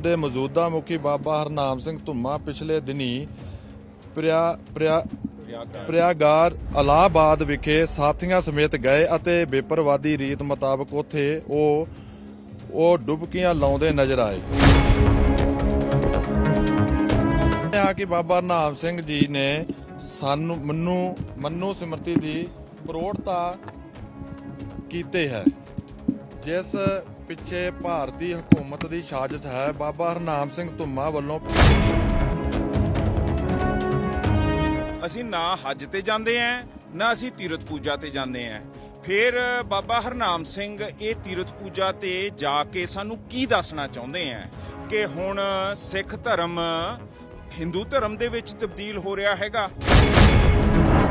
ਦੇ ਮੌਜੂਦਾ ਮੁਖੀ ਬਾਬਾ ਹਰਨਾਮ ਸਿੰਘ ਧੁੰਮਾ ਪਿਛਲੇ ਦਿਨੀ ਪ੍ਰਿਆ ਪ੍ਰਿਆ, ਪ੍ਰਿਆਗਾਰ ਇਲਾਹਾਬਾਦ ਵਿਖੇ ਸਾਥੀਆਂ ਸਮੇਤ ਗਏ ਅਤੇ ਬੇਪਰਵਾਦੀ ਰੀਤ ਮੁਤਾਬਕ ਉੱਥੇ ਉਹ ਉਹ ਡੁਬਕੀਆਂ ਲਾਉਂਦੇ ਨਜ਼ਰ ਆਏ। ਆ ਕਿ ਬਾਬਾ ਹਰਨਾਮ ਸਿੰਘ ਜੀ ਨੇ ਸਾਨੂੰ, ਮੰਨੂ ਮੰਨੂ ਸਿਮਰਤੀ ਦੀ ਪ੍ਰੋੜਤਾ ਕੀਤੇ ਹੈ, ਜਿਸ ਪਿੱਛੇ ਭਾਰਤੀ ਹਕੂਮਤ ਦੀ ਸਾਜ਼ਿਸ਼ ਹੈ। ਬਾਬਾ ਹਰਨਾਮ ਸਿੰਘ ਧੁੰਮਾ ਵੱਲੋਂ ਅਸੀਂ ਨਾ ਹੱਜ ਤੇ ਜਾਂਦੇ ਆਂ, ਨਾ ਅਸੀਂ ਤੀਰਥ ਪੂਜਾ ਤੇ ਜਾਂਦੇ ਆਂ। ਫਿਰ ਬਾਬਾ ਹਰਨਾਮ ਸਿੰਘ ਇਹ ਤੀਰਥ ਪੂਜਾ ਤੇ ਜਾ ਕੇ ਸਾਨੂੰ ਕੀ ਦੱਸਣਾ ਚਾਹੁੰਦੇ ਆਂ ਕਿ ਹੁਣ ਸਿੱਖ ਧਰਮ, ਹਿੰਦੂ ਧਰਮ ਦੇ ਵਿੱਚ ਤਬਦੀਲ ਹੋ ਰਿਹਾ ਹੈਗਾ।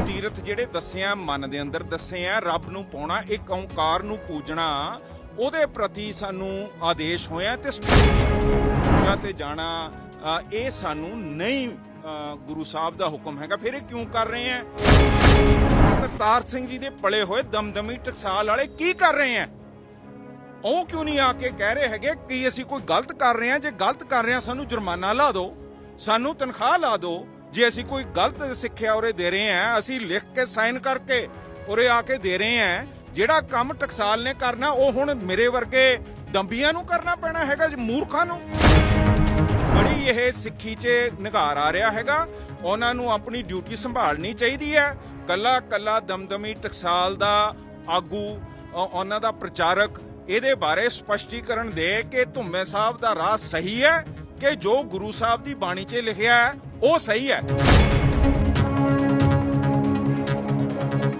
ਤੀਰਥ ਜਿਹੜੇ ਦੱਸਿਆ ਮਨ ਦੇ ਅੰਦਰ ਦੱਸਿਆ ਰੱਬ ਨੂੰ ਪਾਉਣਾ, ਇੱਕ ਓੰਕਾਰ ਨੂੰ ਪੂਜਣਾ ਉਹਦੇ ਪ੍ਰਤੀ ਸਾਨੂੰ ਆਦੇਸ਼ ਹੋਇਆ ਤੇ ਪੂਜਾ ਤੇ ਜਾਣਾ ਇਹ ਸਾਨੂੰ ਨਹੀਂ ਗੁਰੂ ਸਾਹਿਬ ਦਾ ਹੁਕਮ ਹੈਗਾ। ਫਿਰ ਇਹ ਕਿਉਂ ਕਰ ਰਹੇ ਆ ਕਰਤਾਰ ਸਿੰਘ ਜੀ ਦੇ ਪਲੇ ਹੋਏ ਦਮਦਮੀ ਟਕਸਾਲ ਵਾਲੇ ਕੀ ਕਰ ਰਹੇ ਆ ਉਹ ਕਿਉਂ ਨਹੀਂ ਆ ਕੇ ਕਹਿ ਰਹੇ ਹੈਗੇ ਕਿ ਅਸੀਂ ਕੋਈ ਗਲਤ ਕਰ ਰਹੇ ਹਾਂ ਜੇ ਗਲਤ ਕਰ ਰਹੇ ਹਾਂ ਸਾਨੂੰ ਜੁਰਮਾਨਾ ਲਾ ਦਿਓ। ਸਾਨੂੰ ਤਨਖਾਹ ਲਾ ਦਿਓ। ਜੇ ਅਸੀਂ ਕੋਈ ਗਲਤ ਸਿੱਖਿਆ ਉਰੇ ਦੇ ਰਹੇ ਹਾਂ ਅਸੀਂ ਲਿਖ ਕੇ ਸਾਈਨ ਕਰਕੇ ਉਰੇ ਆ ਕੇ ਦੇ ਰਹੇ ਹਾਂ ਜਿਹੜਾ ਕੰਮ ਟਕਸਾਲ ਨੇ ਕਰਨਾ, ਉਹ ਹੁਣ ਮੇਰੇ ਵਰਗੇ ਦੰਬੀਆਂ ਨੂੰ ਕਰਨਾ ਪੈਣਾ ਹੈਗਾ ਮੂਰਖਾਂ ਨੂੰ। ਬੜੀ ਇਹ ਸਿੱਖੀ 'ਚ ਨਿਗਾਰ ਆ ਰਿਹਾ ਹੈਗਾ। ਉਹਨਾਂ ਨੂੰ ਆਪਣੀ ਡਿਊਟੀ ਸੰਭਾਲਣੀ ਚਾਹੀਦੀ ਹੈ। ਕੱਲਾ ਕੱਲਾ ਦਮਦਮੀ ਟਕਸਾਲ ਦਾ ਆਗੂ ਉਹਨਾਂ ਦਾ ਪ੍ਰਚਾਰਕ, ਇਹਦੇ ਬਾਰੇ ਸਪਸ਼ਟੀਕਰਨ ਦੇ ਕਿ ਧੁੰਮੇ ਸਾਹਿਬ ਦਾ ਰਾਹ ਸਹੀ ਹੈ ਕਿ ਜੋ ਗੁਰੂ ਸਾਹਿਬ ਦੀ ਬਾਣੀ 'ਚ ਲਿਖਿਆ ਹੈ, ਉਹ ਸਹੀ ਹੈ।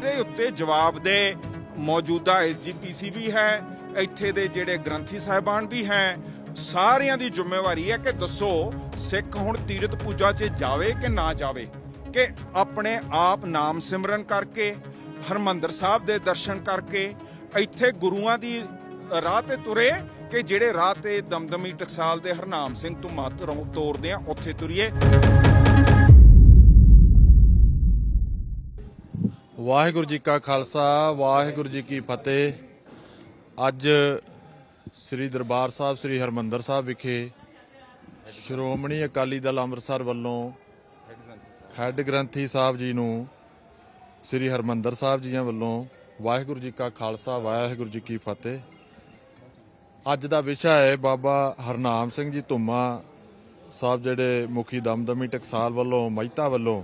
ਦੇ ਉੱਤੇ ਜਵਾਬ ਦੇ ਮੌਜੂਦਾ ਐਸਜੀਪੀਸੀ ਵੀ ਹੈ, ਇੱਥੇ ਦੇ ਜਿਹੜੇ ਗ੍ਰੰਥੀ ਸਾਹਿਬਾਨ ਵੀ ਹੈ, ਸਾਰਿਆਂ ਦੀ ਜ਼ਿੰਮੇਵਾਰੀ ਹੈ ਕਿ ਦੱਸੋ ਸਿੱਖ ਹੁਣ ਤੀਰਥ ਪੂਜਾ 'ਚ ਜਾਵੇ ਕਿ ਨਾ ਜਾਵੇ? ਕਿ ਆਪਣੇ ਆਪ ਨਾਮ ਸਿਮਰਨ ਕਰਕੇ, ਹਰਮੰਦਰ ਸਾਹਿਬ ਦੇ ਦਰਸ਼ਨ ਕਰਕੇ, ਇੱਥੇ ਗੁਰੂਆਂ ਦੀ ਰਾਹ ਤੇ ਤੁਰੇ ਕਿ ਜਿਹੜੇ ਰਾਹ ਤੇ ਦਮਦਮੀ ਟਕਸਾਲ ਦੇ ਹਰਨਾਮ ਸਿੰਘ ਤੋਂ ਮੱਤ ਤੋਰਦੇ ਆ, ਉੱਥੇ ਤੁਰੀਏ? ਵਾਹਿਗੁਰੂ ਜੀ ਕਾ ਖਾਲਸਾ, ਵਾਹਿਗੁਰੂ ਜੀ ਕੀ ਫਤਿਹ। ਅੱਜ ਸ੍ਰੀ ਦਰਬਾਰ ਸਾਹਿਬ, ਸ੍ਰੀ ਹਰਮੰਦਰ ਸਾਹਿਬ ਵਿਖੇ ਸ਼੍ਰੋਮਣੀ ਅਕਾਲੀ ਦਲ ਅੰਮ੍ਰਿਤਸਰ ਵੱਲੋਂ ਹੈੱਡ ਗ੍ਰੰਥੀ ਸਾਹਿਬ ਜੀ ਨੂੰ ਸ੍ਰੀ ਹਰਮੰਦਰ ਸਾਹਿਬ ਜੀਆਂ ਵੱਲੋਂ ਵਾਹਿਗੁਰੂ ਜੀ ਕਾ ਖਾਲਸਾ, ਵਾਹਿਗੁਰੂ ਜੀ ਕੀ ਫਤਿਹ। ਅੱਜ ਦਾ ਵਿਸ਼ਾ ਹੈ ਬਾਬਾ ਹਰਨਾਮ ਸਿੰਘ ਜੀ ਧੁੰਮਾ ਸਾਹਿਬ, ਜਿਹੜੇ ਮੁਖੀ ਦਮਦਮੀ ਟਕਸਾਲ ਵੱਲੋਂ, ਮਹਿਤਾ ਵੱਲੋਂ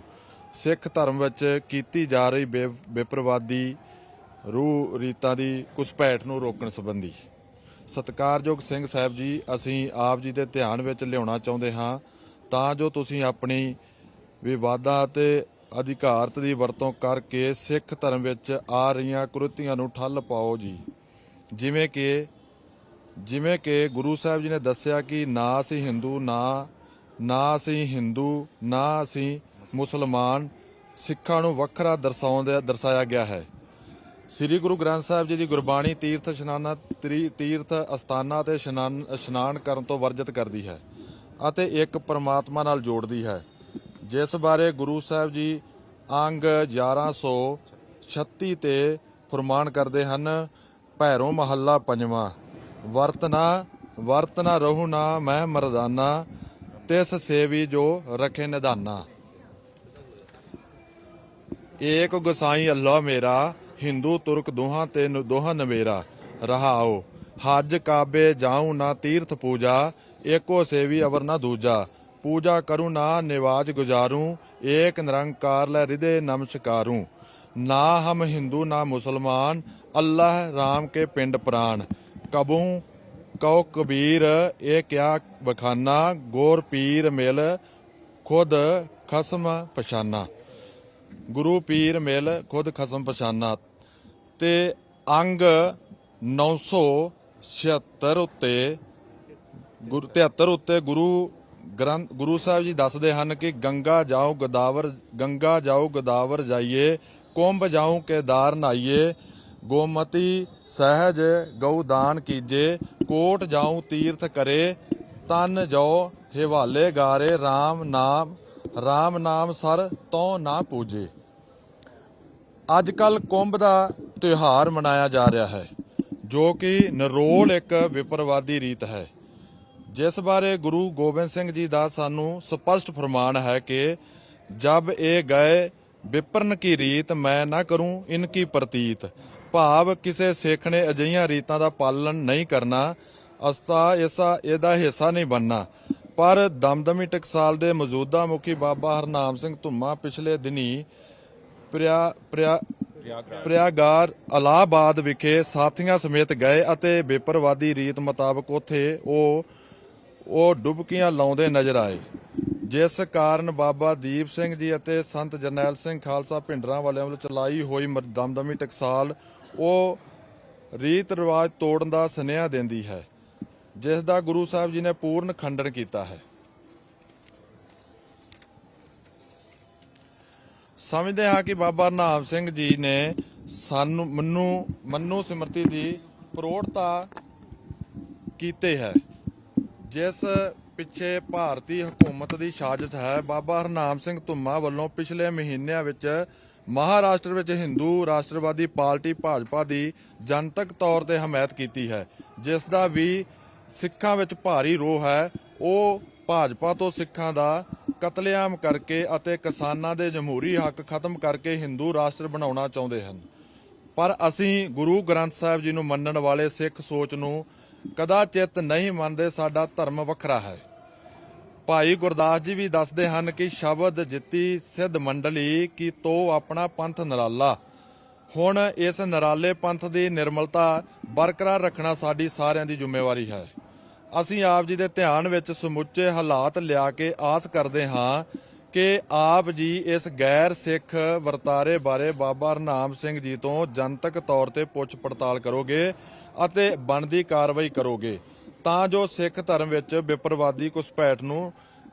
ਸਿੱਖ ਧਰਮ ਵਿੱਚ ਕੀਤੀ ਜਾ ਰਹੀ ਬੇ- ਬੇਪਰਵਾਦੀ ਰੂਹ ਰੀਤਾਂ ਦੀ ਘੁਸਪੈਠ ਨੂੰ ਰੋਕਣ ਸੰਬੰਧੀ। ਸਤਿਕਾਰਯੋਗ ਸਿੰਘ ਸਾਹਿਬ ਜੀ, ਅਸੀਂ ਆਪ ਜੀ ਦੇ ਧਿਆਨ ਵਿੱਚ ਲਿਆਉਣਾ ਚਾਹੁੰਦੇ ਹਾਂ। ਤਾਂ ਜੋ ਤੁਸੀਂ ਆਪਣੀ ਵਿਵਾਦਾਂ ਅਤੇ ਅਧਿਕਾਰਤ ਦੀ ਵਰਤੋਂ ਕਰਕੇ ਸਿੱਖ ਧਰਮ ਵਿੱਚ ਆ ਰਹੀਆਂ ਕੁਰਤੀਆਂ ਨੂੰ ਠੱਲ ਪਾਓ ਜੀ। ਜਿਵੇਂ ਕਿ ਜਿਵੇਂ ਕਿ ਗੁਰੂ ਸਾਹਿਬ ਜੀ ਨੇ ਦੱਸਿਆ ਕਿ ਨਾ ਅਸੀਂ ਹਿੰਦੂ, ਨਾ ਨਾ ਅਸੀਂ ਹਿੰਦੂ, ਨਾ ਅਸੀਂ ਮੁਸਲਮਾਨ ਸਿੱਖਾਂ ਨੂੰ ਵੱਖਰਾ ਦਰਸਾਉਂਦੇ ਦਰਸਾਇਆ ਗਿਆ ਹੈ। ਸ੍ਰੀ ਗੁਰੂ ਗ੍ਰੰਥ ਸਾਹਿਬ ਜੀ ਦੀ ਗੁਰਬਾਣੀ ਤੀਰਥ ਇਸ਼ਨਾਨਾਂ ਤਰੀ- ਤੀਰਥ ਅਸਥਾਨਾਂ ਤੇ ਇਸ਼ਨਾਨ ਇਸ਼ਨਾਨ ਕਰਨ ਤੋਂ ਵਰਜਿਤ ਕਰਦੀ ਹੈ ਅਤੇ ਇੱਕ ਪਰਮਾਤਮਾ ਨਾਲ ਜੋੜਦੀ ਹੈ। ਜਿਸ ਬਾਰੇ ਗੁਰੂ ਸਾਹਿਬ ਜੀ ਅੰਗ 1136 ਤੇ ਫਰਮਾਨ ਕਰਦੇ ਹਨ, ਭੈਰੋ ਮਹੱਲਾ ਪੰਜਵਾਂ, ਵਰਤਨਾ ਵਰਤਨਾ ਰਹੂ ਨਾ ਮੈਂ ਮਰਦਾਨਾ, ਤਿਸ ਸੇਵੀ ਜੋ ਰਖੇ ਨਿਦਾਨਾ। ਏਕ ਗੁਸਾਈ ਅੱਲਾ ਮੇਰਾ, ਹਿੰਦੂ, ਤੁਰਕ ਦੋਹਾਂ ਤੇ ਦੋਹਾਂ ਨਵੇਰਾ। ਰਹਾਓ, ਹਜ ਕਾਬੇ ਜਾਉ ਨਾ ਤੀਰਥ ਪੂਜਾ, ਏਕੋ ਸੇਵੀ ਅਵਰ ਨਾ ਦੂਜਾ। ਪੂਜਾ ਕਰੂ ਨਾ ਨਿਵਾਜ ਗੁਜ਼ਾਰੂ, ਏਕ ਨਿਰੰਕਾਰ ਲੈ ਹਿਰਦੇ ਨਮਸਕਾਰੂ। ਨਾ ਹਮ ਹਿੰਦੂ, ਨਾ ਮੁਸਲਮਾਨ, ਅੱਲਾਹ ਰਾਮ ਕੇ ਪਿੰਡ ਪ੍ਰਾਨ ਕਬੂ, ਕਉ ਕਬੀਰ, ਇਹ ਕਿਆ ਬਖਾਨਾ, ਗੋਰ ਪੀਰ ਮਿਲ, ਖੁਦ ਖਸਮ ਪਛਾਨਾ। ਗੁਰੂ ਪੀਰ ਮਿਲ ਖੁਦ ਖਸਮ ਪਛਾਨਾ ਤੇ ਅੰਗ 976 ਉੱਤੇ ਗੁਰੂ 73 ਉੱਤੇ ਗੁਰੂ ਗ੍ਰੰਥ ਗੁਰੂ ਸਾਹਿਬ ਜੀ ਦੱਸਦੇ ਹਨ ਕਿ ਗੰਗਾ ਜਾਓ ਗੋਦਾਵਰ ਗੰਗਾ ਜਾਓ ਗੋਦਾਵਰ ਜਾਈਏ, ਕੁੰਭ ਜਾਉ ਕੇਦਾਰ ਨਾਈਏ, ਗੋਮਤੀ ਸਹਿਜ ਗਊ ਦਾਨ ਕੀਜੇ, ਕੋਟ ਜਾਉ ਤੀਰਥ ਕਰੇ, ਤਨ ਜੋ ਹਿਵਾਲੇ ਗਾਰੇ RAM ਨਾਮ RAM ਨਾਮ ਸਰ ਤੋਂ ਨਾ ਪੂਜੇ। ਅੱਜ ਕੱਲ ਕੁੰਭ ਦਾ ਤਿਉਹਾਰ ਮਨਾਇਆ ਜਾ ਰਿਹਾ ਹੈ, ਜੋ ਕਿ ਨਰੋਲ ਇੱਕ ਵਿਪਰਵਾਦੀ ਰੀਤ ਹੈ। ਜਿਸ ਬਾਰੇ ਗੁਰੂ ਗੋਬਿੰਦ ਸਿੰਘ ਜੀ ਦਾ ਸਾਨੂੰ ਸਪਸ਼ਟ ਫਰਮਾਨ ਹੈ ਕਿ ਜਬ ਇਹ ਗਏ ਵਿਪਰਨ ਕੀ ਰੀਤ ਮੈਂ ਨਾ ਕਰੂੰ ਇਨਕੀ ਪ੍ਰਤੀਤ। ਭਾਵ ਕਿਸੇ ਸਿੱਖ ਨੇ ਅਜਿਹੀਆਂ ਰੀਤਾਂ ਦਾ ਪਾਲਣ ਨਹੀਂ ਕਰਨਾ, ਅਸਤਾ ਇਸਾ ਇਹਦਾ ਹਿੱਸਾ ਨਹੀਂ ਬਣਨਾ। ਪਰ ਦਮਦਮੀ ਟਕਸਾਲ ਦੇ ਮੌਜੂਦਾ ਮੁਖੀ ਬਾਬਾ ਹਰਨਾਮ ਸਿੰਘ ਧੁੰਮਾ ਪਿਛਲੇ ਦਿਨੀ ਪ੍ਰਿਆ ਪ੍ਰਿਆ, ਪ੍ਰਿਆਗਾਰ ਇਲਾਹਾਬਾਦ ਵਿਖੇ ਸਾਥੀਆਂ ਸਮੇਤ ਗਏ ਅਤੇ ਬੇਪਰਵਾਦੀ ਰੀਤ ਮੁਤਾਬਕ ਉੱਥੇ ਉਹ ਉਹ ਡੁਬਕੀਆਂ ਲਾਉਂਦੇ ਨਜ਼ਰ ਆਏ। ਜਿਸ ਕਾਰਨ ਬਾਬਾ ਦੀਪ ਸਿੰਘ ਜੀ ਅਤੇ ਸੰਤ ਜਰਨੈਲ ਸਿੰਘ ਖਾਲਸਾ ਭਿੰਡਰਾਂ ਵਾਲਿਆਂ ਵੱਲੋਂ ਚਲਾਈ ਹੋਈ ਦਮਦਮੀ ਟਕਸਾਲ ਉਹ ਰੀਤ ਰਿਵਾਜ ਤੋੜਨ ਦਾ ਸੁਨੇਹਾ ਦਿੰਦੀ ਹੈ। ਜਿਸ ਦਾ ਗੁਰੂ ਸਾਹਿਬ ਜੀ ਨੇ ਪੂਰਨ ਖੰਡਨ ਕੀਤਾ ਹੈ। ਸਮਝਦੇ ਹਾਂ ਕਿ ਬਾਬਾ ਨਾਮ ਸਿੰਘ ਜੀ ਨੇ ਸਾਨੂੰ ਮੰਨੂ ਮੰਨੂ ਸਿਮਰਤੀ ਦੀ ਪ੍ਰੋੜਤਾ ਕੀਤੇ ਹੈ। ਜਿਸ ਪਿੱਛੇ ਭਾਰਤੀ ਹਕੂਮਤ ਦੀ ਸਾਜ਼ਿਸ਼ ਹੈ, ਬਾਬਾ ਹਰਨਾਮ ਸਿੰਘ ਧੁੰਮਾ ਵੱਲੋਂ ਪਿਛਲੇ ਮਹੀਨਿਆਂ ਵਿੱਚ ਮਹਾਰਾਸ਼ਟਰ ਵਿੱਚ ਹਿੰਦੂ ਰਾਸ਼ਟਰਵਾਦੀ ਪਾਰਟੀ ਭਾਜਪਾ ਦੀ ਜਨਤਕ ਤੌਰ ਤੇ ਹਮਾਇਤ ਕੀਤੀ ਹੈ, ਜਿਸ ਦਾ ਵੀ ਸਿੱਖਾਂ ਵਿੱਚ ਭਾਰੀ ਰੋਹ ਹੈ। ਉਹ ਭਾਜਪਾ ਤੋਂ ਸਿੱਖਾਂ ਦਾ ਕਤਲੇਆਮ ਕਰਕੇ ਅਤੇ ਕਿਸਾਨਾਂ ਦੇ ਜਮਹੂਰੀ ਹੱਕ ਖਤਮ ਕਰਕੇ ਹਿੰਦੂ ਰਾਸ਼ਟਰ ਬਣਾਉਣਾ ਚਾਹੁੰਦੇ ਹਨ। ਪਰ ਅਸੀਂ ਗੁਰੂ ਗ੍ਰੰਥ ਸਾਹਿਬ ਜੀ ਨੂੰ ਮੰਨਣ ਵਾਲੇ ਸਿੱਖ ਸੋਚ ਨੂੰ ਕਦਾਚਿਤ ਨਹੀਂ ਮੰਨਦੇ, ਸਾਡਾ ਧਰਮ ਵੱਖਰਾ ਹੈ। ਭਾਈ ਗੁਰਦਾਸ ਜੀ ਵੀ ਦੱਸਦੇ ਹਨ ਕਿ ਸ਼ਬਦ ਜਿੱਤੀ ਸਿੱਧ ਮੰਡਲੀ ਕੀ ਤੋ ਆਪਣਾ ਪੰਥ ਨਰਾਲਾ। ਹੁਣ ਇਸ ਨਰਾਲੇ ਪੰਥ ਦੀ ਨਿਰਮਲਤਾ ਬਰਕਰਾਰ ਰੱਖਣਾ ਸਾਡੀ ਸਾਰਿਆਂ ਦੀ ਜ਼ਿੰਮੇਵਾਰੀ ਹੈ। ਅਸੀਂ ਆਪ ਜੀ ਦੇ ਧਿਆਨ ਵਿੱਚ ਸਮੁੱਚੇ ਹਾਲਾਤ ਲਿਆ ਕੇ ਆਸ ਕਰਦੇ ਹਾਂ ਕਿ ਆਪ ਜੀ ਇਸ ਗੈਰ ਸਿੱਖ ਵਰਤਾਰੇ ਬਾਰੇ ਬਾਬਾ ਹਰਨਾਮ ਸਿੰਘ ਜੀ ਤੋਂ ਜਨਤਕ ਤੌਰ ਤੇ ਪੁੱਛ ਪੜਤਾਲ ਕਰੋਗੇ ਅਤੇ ਬਣਦੀ ਕਾਰਵਾਈ ਕਰੋਗੇ। ਤਾਂ ਜੋ ਸਿੱਖ ਧਰਮ ਵਿੱਚ ਵਿਪਰਵਾਦੀ ਘੁਸਪੈਠ ਨੂੰ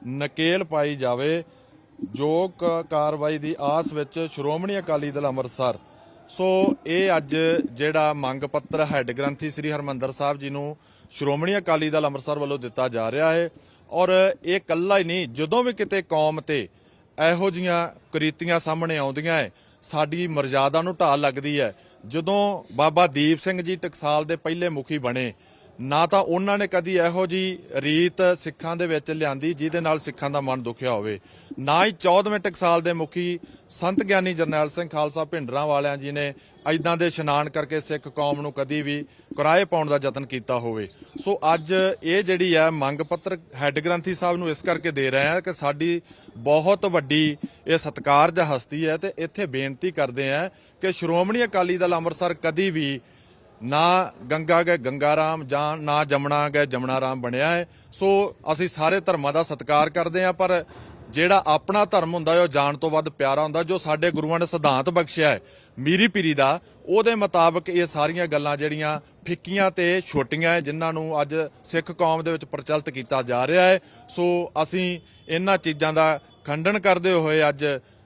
ਨਕੇਲ ਪਾਈ ਜਾਵੇ, ਜੋ ਕਾਰਵਾਈ ਦੀ ਆਸ ਵਿੱਚ ਸ਼੍ਰੋਮਣੀ ਅਕਾਲੀ ਦਲ ਅੰਮ੍ਰਿਤਸਰ ਸੋ ਇਹ ਅੱਜ ਜਿਹੜਾ ਮੰਗ ਪੱਤਰ ਹੈੱਡ ਗ੍ਰੰਥੀ ਸ੍ਰੀ ਹਰਮੰਦਰ ਸਾਹਿਬ ਜੀ ਨੂੰ ਸ਼੍ਰੋਮਣੀ ਅਕਾਲੀ ਦਲ ਅੰਮ੍ਰਿਤਸਰ ਵੱਲੋਂ ਦਿੱਤਾ ਜਾ ਰਿਹਾ ਹੈ ਔਰ ਇਹ ਕੱਲਾ ਹੀ ਨਹੀਂ, ਜਦੋਂ ਵੀ ਕਿਤੇ ਕੌਮ ਤੇ ਇਹੋ ਜੀਆਂ ਕ੍ਰਿਤੀਆਂ ਸਾਹਮਣੇ ਆਉਂਦੀਆਂ ਹੈ, ਸਾਡੀ ਮਰਜ਼ਾਦਾ ਨੂੰ ਢਾਲ ਲੱਗਦੀ ਹੈ। ਜਦੋਂ ਬਾਬਾ ਦੀਪ ਸਿੰਘ ਜੀ ਟਕਸਾਲ ਦੇ ਪਹਿਲੇ ਮੁਖੀ ਬਣੇ ਨਾ ਤਾਂ ਉਹਨਾਂ ਨੇ ਕਦੀ ਇਹੋ ਜੀ ਰੀਤ ਸਿੱਖਾਂ ਦੇ ਵਿੱਚ ਲਿਆਂਦੀ ਜਿਹਦੇ ਨਾਲ ਸਿੱਖਾਂ ਦਾ ਮਨ ਦੁਖਿਆ ਹੋਵੇ। ਨਾ ਹੀ 14ਵੇਂ ਟਕਸਾਲ ਦੇ ਮੁਖੀ ਸੰਤ ਗਿਆਨੀ ਜਰਨੈਲ ਸਿੰਘ ਖਾਲਸਾ ਭਿੰਡਰਾਂ ਵਾਲਿਆਂ ਜੀ ਨੇ ਐਦਾਂ ਦੇ ਇਸ਼ਨਾਨ ਕਰਕੇ ਸਿੱਖ ਕੌਮ ਨੂੰ ਕਦੀ ਵੀ ਕਿਰਾਏ ਪਾਉਣ ਦਾ ਯਤਨ ਕੀਤਾ ਹੋਵੇ। ਸੋ ਅੱਜ ਇਹ ਜਿਹੜੀ ਹੈ ਮੰਗ ਪੱਤਰ ਹੈੱਡ ਗ੍ਰੰਥੀ ਸਾਹਿਬ ਨੂੰ ਇਸ ਕਰਕੇ ਦੇ ਰਹੇ ਹਾਂ ਕਿ ਸਾਡੀ ਬਹੁਤ ਵੱਡੀ ਇਹ ਸਤਿਕਾਰਜ ਹਸਤੀ ਹੈ ਤੇ ਇੱਥੇ ਬੇਨਤੀ ਕਰਦੇ ਹਾਂ ਕਿ ਸ਼੍ਰੋਮਣੀ ਅਕਾਲੀ ਦਲ ਅੰਮ੍ਰਿਤਸਰ ਕਦੀ ਵੀ ਨਾ ਗੰਗਾ ਗਏ ਗੰਗਾ ਰਾਮ ਜਾਂ ਨਾ ਜਮਣਾ ਗਏ ਜਮਣਾ ਰਾਮ ਬਣਿਆ ਹੈ। ਸੋ ਅਸੀਂ ਸਾਰੇ ਧਰਮਾਂ ਦਾ ਸਤਿਕਾਰ ਕਰਦੇ ਹਾਂ, ਪਰ ਜਿਹੜਾ ਆਪਣਾ ਧਰਮ ਹੁੰਦਾ ਹੈ, ਉਹ ਜਾਣ ਤੋਂ ਵੱਧ ਪਿਆਰਾ ਹੁੰਦਾ, ਜੋ ਸਾਡੇ ਗੁਰੂਆਂ ਨੇ ਸਿਧਾਂਤ ਬਖਸ਼ਿਆ ਹੈ। ਮੀਰੀ ਪੀਰੀ ਦਾ, ਉਹਦੇ ਮੁਤਾਬਕ ਇਹ ਸਾਰੀਆਂ ਗੱਲਾਂ ਜਿਹੜੀਆਂ ਫਿੱਕੀਆਂ ਤੇ ਛੋਟੀਆਂ ਹੈ, ਜਿਨ੍ਹਾਂ ਨੂੰ ਅੱਜ ਸਿੱਖ ਕੌਮ ਦੇ ਵਿੱਚ ਪ੍ਰਚਲਿਤ ਕੀਤਾ ਜਾ ਰਿਹਾ ਹੈ। ਸੋ ਅਸੀਂ ਇਹਨਾਂ ਚੀਜ਼ਾਂ ਦਾ ਖੰਡਨ ਕਰਦੇ ਹੋਏ ਅੱਜ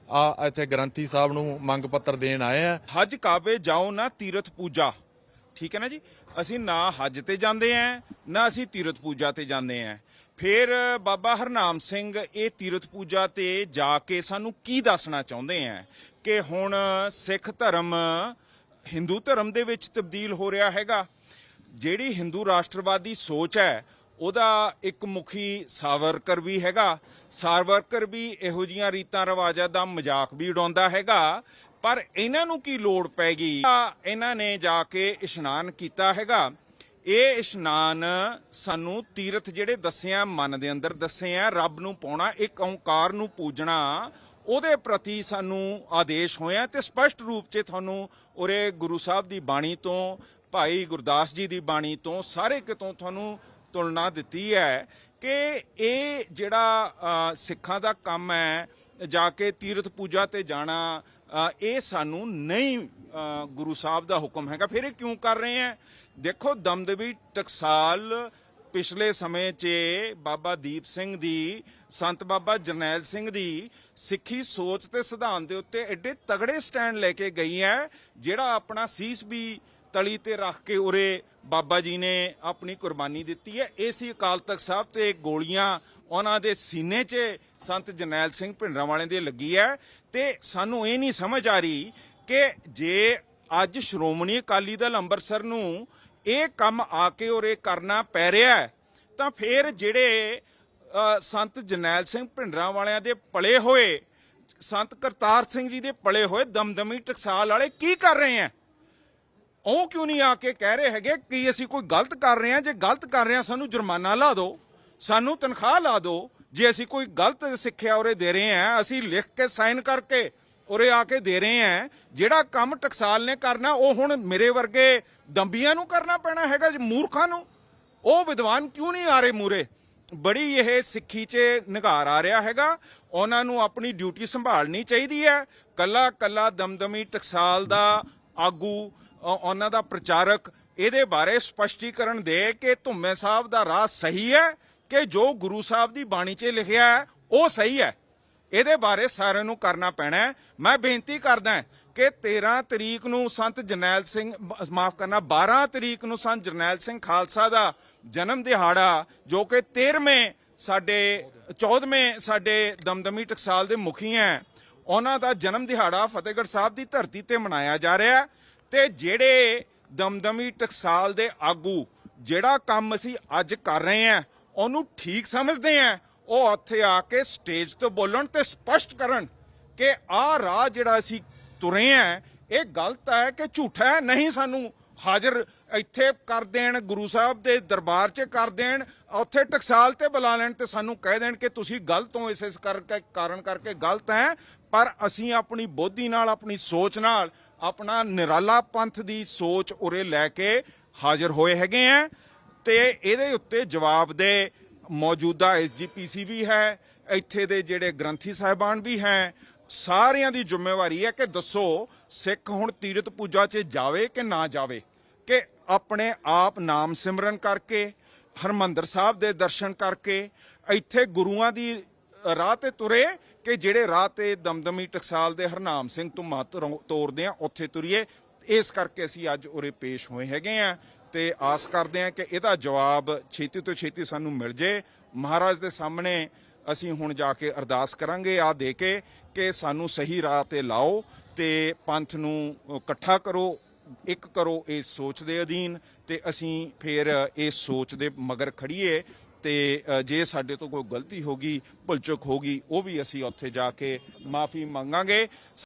ਆ ਇੱਥੇ ਗ੍ਰੰਥੀ ਸਾਹਿਬ ਨੂੰ ਮੰਗ ਪੱਤਰ ਦੇਣ ਆਏ ਆ ਹਜ ਕਾਬੇ ਜਾਓ ਨਾ ਤੀਰਥ ਪੂਜਾ। ਠੀਕ ਹੈ ਨਾ ਜੀ? ਅਸੀਂ ਨਾ ਹੱਜ ਤੇ ਜਾਂਦੇ ਆਂ, ਨਾ ਅਸੀਂ ਤੀਰਥ ਪੂਜਾ ਤੇ ਜਾਂਦੇ ਆਂ। ਫਿਰ ਬਾਬਾ ਹਰਨਾਮ ਸਿੰਘ ਇਹ ਤੀਰਥ ਪੂਜਾ ਤੇ ਜਾ ਕੇ ਸਾਨੂੰ ਕੀ ਦੱਸਣਾ ਚਾਹੁੰਦੇ ਆਂ ਕਿ ਹੁਣ ਸਿੱਖ ਧਰਮ, ਹਿੰਦੂ ਧਰਮ ਦੇ ਵਿੱਚ ਤਬਦੀਲ ਹੋ ਰਿਹਾ ਹੈਗਾ। ਜਿਹੜੀ ਹਿੰਦੂ ਰਾਸ਼ਟਰਵਾਦੀ ਸੋਚ ਹੈ, ਉਹਦਾ ਇੱਕ ਮੁਖੀ ਸਾਵਰਕਰ ਵੀ ਹੈਗਾ। ਸਾਵਰਕਰ ਵੀ ਇਹੋ ਜੀਆਂ ਰੀਤਾਂ ਰਿਵਾਜਾਂ ਦਾ ਮਜ਼ਾਕ ਵੀ ਉਡਾਉਂਦਾ ਹੈਗਾ ਪਰ ਇਹਨਾਂ ਨੂੰ ਕੀ ਲੋੜ ਪੈ ਗਈ ਇਹਨਾਂ ਨੇ ਜਾ ਕੇ ਇਸ਼ਨਾਨ ਕੀਤਾ ਹੈਗਾ। ਇਹ ਇਸ਼ਨਾਨ ਸਾਨੂੰ ਤੀਰਥ ਜਿਹੜੇ ਦੱਸਿਆ ਮਨ ਦੇ ਅੰਦਰ ਦੱਸੇ ਆ, ਰੱਬ ਨੂੰ ਪਾਉਣਾ, ਇੱਕ ਓੰਕਾਰ ਨੂੰ ਪੂਜਣਾ, ਉਹਦੇ ਪ੍ਰਤੀ ਸਾਨੂੰ ਆਦੇਸ਼ ਹੋਇਆ ਤੇ ਸਪਸ਼ਟ ਰੂਪ 'ਚ ਤੁਹਾਨੂੰ ਉਰੇ ਗੁਰੂ ਸਾਹਿਬ ਦੀ ਬਾਣੀ ਤੋਂ, ਭਾਈ ਗੁਰਦਾਸ ਜੀ ਦੀ ਬਾਣੀ ਤੋਂ, ਸਾਰੇ ਕਿਤੋਂ ਤੁਹਾਨੂੰ ਤੁਲਨਾ ਦਿੱਤੀ ਹੈ ਕਿ ਇਹ ਜਿਹੜਾ ਸਿੱਖਾਂ ਦਾ ਕੰਮ ਹੈ, ਜਾ ਕੇ ਤੀਰਥ ਪੂਜਾ ਤੇ ਜਾਣਾ ਇਹ ਸਾਨੂੰ ਨਹੀਂ ਗੁਰੂ ਸਾਹਿਬ ਦਾ ਹੁਕਮ ਹੈਗਾ। ਫਿਰ ਇਹ ਕਿਉਂ ਕਰ ਰਹੇ ਹੈ? ਦੇਖੋ ਦਮਦਵੀ ਟਕਸਾਲ ਪਿਛਲੇ ਸਮੇਂ 'ਚ ਬਾਬਾ ਦੀਪ ਸਿੰਘ ਦੀ, ਸੰਤ ਬਾਬਾ ਜਰਨੈਲ ਸਿੰਘ ਦੀ ਸਿੱਖੀ ਸੋਚ ਤੇ ਸਿਧਾਂਤ ਦੇ ਉੱਤੇ ਐਡੇ ਤਗੜੇ ਸਟੈਂਡ ਲੈ ਕੇ ਗਈ ਹੈ, ਜਿਹੜਾ ਆਪਣਾ ਸੀਸ ਵੀ ਤਲੀ ਤੇ ਰੱਖ ਕੇ ਉਰੇ ਬਾਬਾ ਜੀ ਨੇ ਆਪਣੀ ਕੁਰਬਾਨੀ ਦਿੱਤੀ ਹੈ। ਇਹ ਸੀ ਅਕਾਲ ਤਖਤ ਸਾਹਿਬ ਤੇ ਗੋਲੀਆਂ ਉਹਨਾਂ ਦੇ ਸੀਨੇ 'ਚ ਸੰਤ ਜਰਨੈਲ ਸਿੰਘ ਭਿੰਡਰਾਂ ਵਾਲਿਆਂ ਦੇ ਲੱਗੀ ਹੈ। ਤੇ ਸਾਨੂੰ ਇਹ ਨਹੀਂ ਸਮਝ ਆ ਰਹੀ ਕਿ ਜੇ ਅੱਜ ਸ਼੍ਰੋਮਣੀ ਅਕਾਲੀ ਦਲ ਅੰਮ੍ਰਿਤਸਰ ਨੂੰ ਇਹ ਕੰਮ ਆ ਕੇ ਉਰੇ ਕਰਨਾ ਪੈ ਰਿਹਾ ਤਾਂ ਫਿਰ ਜਿਹੜੇ ਸੰਤ ਜਰਨੈਲ ਸਿੰਘ ਭਿੰਡਰਾਂ ਵਾਲਿਆਂ ਦੇ ਪਲੇ ਹੋਏ, ਸੰਤ ਕਰਤਾਰ ਸਿੰਘ ਜੀ ਦੇ ਪਲੇ ਹੋਏ ਦਮਦਮੀ ਟਕਸਾਲ ਵਾਲੇ ਕੀ ਕਰ ਰਹੇ ਆ ਉਹ ਕਿਉਂ ਨਹੀਂ ਆ ਕੇ ਕਹਿ ਰਹੇ ਹੈਗੇ ਕਿ ਅਸੀਂ ਕੋਈ ਗਲਤ ਕਰ ਰਹੇ ਹਾਂ? ਜੇ ਗਲਤ ਕਰ ਰਹੇ ਹਾਂ, ਸਾਨੂੰ ਜੁਰਮਾਨਾ ਲਾ ਦਿਓ। ਸਾਨੂੰ ਤਨਖਾਹ ਲਾ ਦਿਓ। ਜੇ ਅਸੀਂ ਕੋਈ ਗਲਤ ਸਿੱਖਿਆ ਉਰੇ ਦੇ ਰਹੇ ਹਾਂ, ਅਸੀਂ ਲਿਖ ਕੇ ਸਾਈਨ ਕਰਕੇ ਉਰੇ ਆ ਕੇ ਦੇ ਰਹੇ ਹਾਂ। ਜਿਹੜਾ ਕੰਮ ਟਕਸਾਲ ਨੇ ਕਰਨਾ, ਉਹ ਹੁਣ ਮੇਰੇ ਵਰਗੇ ਦੰਬੀਆਂ ਨੂੰ ਕਰਨਾ ਪੈਣਾ ਹੈਗਾ ਮੂਰਖਾਂ ਨੂੰ। ਉਹ ਵਿਦਵਾਨ ਕਿਉਂ ਨਹੀਂ ਆ ਰਹੇ ਮੂਰੇ ਬੜੀ ਇਹ ਸਿੱਖੀ 'ਚ ਨਿਗਾਰ ਆ ਰਿਹਾ ਹੈਗਾ। ਉਹਨਾਂ ਨੂੰ ਆਪਣੀ ਡਿਊਟੀ ਸੰਭਾਲਣੀ ਚਾਹੀਦੀ ਹੈ। ਕੱਲਾ ਕੱਲਾ ਦਮਦਮੀ ਟਕਸਾਲ ਦਾ ਆਗੂ ਉਹਨਾਂ ਦਾ ਪ੍ਰਚਾਰਕ ਇਹਦੇ ਬਾਰੇ ਸਪਸ਼ਟੀਕਰਨ ਦੇ ਕਿ ਧੁੰਮੇ ਸਾਹਿਬ ਦਾ ਰਾਹ ਸਹੀ ਹੈ ਕਿ ਜੋ ਗੁਰੂ ਸਾਹਿਬ ਦੀ ਬਾਣੀ 'ਚ ਲਿਖਿਆ ਹੈ, ਉਹ ਸਹੀ ਹੈ? ਇਹਦੇ ਬਾਰੇ ਸਾਰਿਆਂ ਨੂੰ ਕਰਨਾ ਪੈਣਾ ਮੈਂ ਬੇਨਤੀ ਕਰਦਾ ਕਿ 13 ਤਰੀਕ ਨੂੰ ਸੰਤ ਜਰਨੈਲ ਸਿੰਘ ਮਾਫ ਕਰਨਾ 12 ਤਰੀਕ ਨੂੰ ਸੰਤ ਜਰਨੈਲ ਸਿੰਘ ਖਾਲਸਾ ਦਾ ਜਨਮ ਦਿਹਾੜਾ, ਜੋ ਕਿ 13ਵੇਂ ਸਾਡੇ 14ਵੇਂ ਸਾਡੇ ਦਮਦਮੀ ਟਕਸਾਲ ਦੇ ਮੁਖੀ ਹੈ, ਉਹਨਾਂ ਦਾ ਜਨਮ ਦਿਹਾੜਾ ਫਤਿਹਗੜ੍ਹ ਸਾਹਿਬ ਦੀ ਧਰਤੀ ਤੇ ਮਨਾਇਆ ਜਾ ਰਿਹਾ ਹੈ। ਤੇ ਜਿਹੜੇ ਦਮਦਮੀ ਟਕਸਾਲ ਦੇ ਆਗੂ ਜਿਹੜਾ ਕੰਮ ਅਸੀਂ ਅੱਜ ਕਰ ਰਹੇ ਹਾਂ, ਉਹਨੂੰ ਠੀਕ ਸਮਝਦੇ ਹਾਂ। ਉਹ ਉੱਥੇ ਆ ਕੇ ਸਟੇਜ ਤੋਂ ਬੋਲਣ ਤੇ ਸਪਸ਼ਟ ਕਰਨ ਕਿ ਆਹ ਰਾਹ ਜਿਹੜਾ ਅਸੀਂ ਤੁਰੇ ਆ ਇਹ ਗਲਤ ਹੈ ਕਿ ਝੂਠਾ ਹੈ? ਨਹੀਂ ਸਾਨੂੰ ਹਾਜ਼ਰ ਇੱਥੇ ਕਰ ਦੇਣ, ਗੁਰੂ ਸਾਹਿਬ ਦੇ ਦਰਬਾਰ 'ਚ ਕਰ ਦੇਣ, ਉੱਥੇ ਟਕਸਾਲ ਤੇ ਬੁਲਾ ਲੈਣ ਤੇ ਸਾਨੂੰ ਕਹਿ ਦੇਣ ਕਿ ਤੁਸੀਂ ਗਲਤ ਹੋ ਇਸ ਇਸ ਕਰਕੇ ਕਾਰਨ ਕਰਕੇ ਗਲਤ ਹੈ। ਪਰ ਅਸੀਂ ਆਪਣੀ ਬੋਧੀ ਨਾਲ, ਆਪਣੀ ਸੋਚ ਨਾਲ ਆਪਣਾ ਨਿਰਾਲਾ ਪੰਥ ਦੀ ਸੋਚ ਉਰੇ ਲੈ ਕੇ ਹਾਜ਼ਰ ਹੋਏ ਹੈਗੇ ਆ ਤੇ ਇਹਦੇ ਉੱਤੇ ਜਵਾਬ ਦੇ ਮੌਜੂਦਾ ਐਸਜੀਪੀਸੀ ਵੀ ਹੈ, ਇੱਥੇ ਦੇ ਜਿਹੜੇ ਗ੍ਰੰਥੀ ਸਾਹਿਬਾਨ ਵੀ ਹੈ। ਸਾਰਿਆਂ ਦੀ ਜ਼ਿੰਮੇਵਾਰੀ ਹੈ ਕਿ ਦੱਸੋ ਸਿੱਖ ਹੁਣ ਤੀਰਤ ਪੂਜਾ 'ਚ ਜਾਵੇ ਕਿ ਨਾ ਜਾਵੇ? ਕਿ ਆਪਣੇ ਆਪ ਨਾਮ ਸਿਮਰਨ ਕਰਕੇ, ਹਰਮੰਦਰ ਸਾਹਿਬ ਦੇ ਦਰਸ਼ਨ ਕਰਕੇ, ਇੱਥੇ ਗੁਰੂਆਂ ਦੀ ਰਾਹ ਤੇ ਤੁਰੇ ਕਿ ਜਿਹੜੇ ਰਾਹ ਤੇ ਦਮਦਮੀ ਟਕਸਾਲ ਦੇ ਹਰਨਾਮ ਸਿੰਘ ਤੋਂ ਤੋਰਦੇ ਆ, ਉੱਥੇ ਤੁਰੀਏ। ਇਸ ਕਰਕੇ ਅਸੀਂ ਅੱਜ ਉਰੇ ਪੇਸ਼ ਹੋਏ ਹੈਗੇ ਆ ਤੇ ਆਸ ਕਰਦੇ ਆ ਕਿ ਇਹਦਾ ਜਵਾਬ ਛੇਤੀ ਤੋਂ ਛੇਤੀ ਸਾਨੂੰ ਮਿਲ ਜੇ। ਮਹਾਰਾਜ ਦੇ ਸਾਹਮਣੇ ਅਸੀਂ ਹੁਣ ਜਾ ਕੇ ਅਰਦਾਸ ਕਰਾਂਗੇ। ਆ ਦੇ ਕੇ ਕਿ ਸਾਨੂੰ ਸਹੀ ਰਾਹ ਤੇ ਲਾਓ ਤੇ ਪੰਥ ਨੂੰ ਇਕੱਠਾ ਕਰੋ, ਇੱਕ ਕਰੋ ਇਸ ਸੋਚ ਦੇ ਅਧੀਨ ਤੇ ਅਸੀਂ ਫਿਰ ਇਸ ਸੋਚ ਦੇ ਮਗਰ ਖੜੀਏ ਤੇ ਜੇ ਸਾਡੇ ਤੋਂ ਕੋਈ ਗਲਤੀ ਹੋ ਗਈ, ਭੁਲਚੁਕ ਹੋ ਗਈ, ਉਹ ਵੀ ਅਸੀਂ ਉੱਥੇ ਜਾ ਕੇ ਮਾਫੀ ਮੰਗਾਂਗੇ।